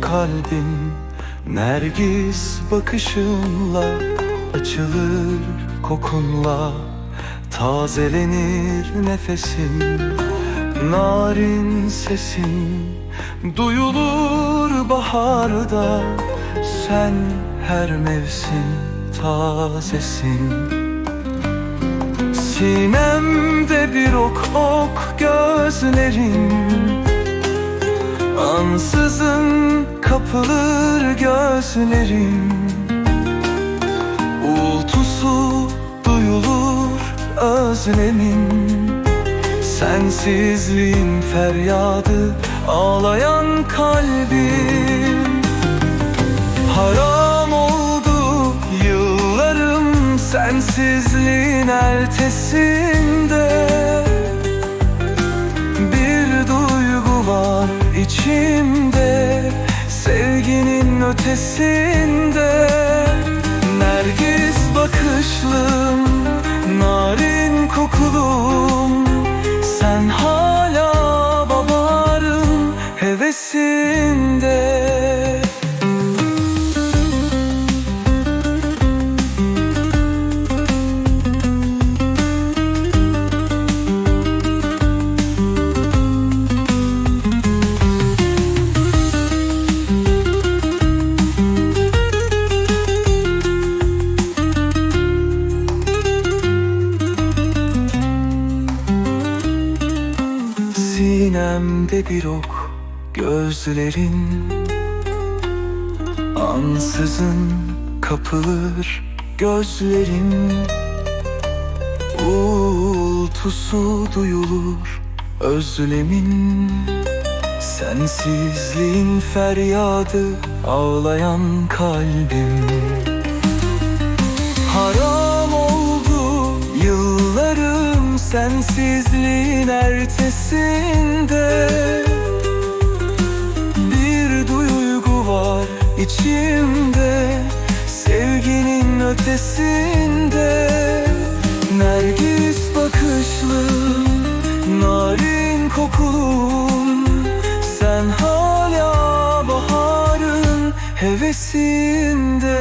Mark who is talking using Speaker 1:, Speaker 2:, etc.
Speaker 1: kalbim Nergis bakışınla açılır kokunla. Tazelenir nefesim Narin sesin. Duyulur baharda Sen her mevsim tazesin. Sinemde bir ok ok gözlerin Ansızın kapılır gözlerim. Uğultusu duyulur özlemin. Sensizliğin feryadı ağlayan kalbim. Haram oldu yıllarım sensizliğin ertesinde içimde sevginin ötesinde. Nergis bakışlım, narin kokulum. Sen hala babarın hevesinde Sinemde bir ok gözlerin Ansızın kapılır gözlerin. Uğultusu duyulur özlemin. Sensizliğin feryadı ağlayan kalbim. Haram sensizliğin ertesinde Bir duygu var içimde sevginin ötesinde. Nergis bakışlım, narin kokulum Sen hala baharın hevesinde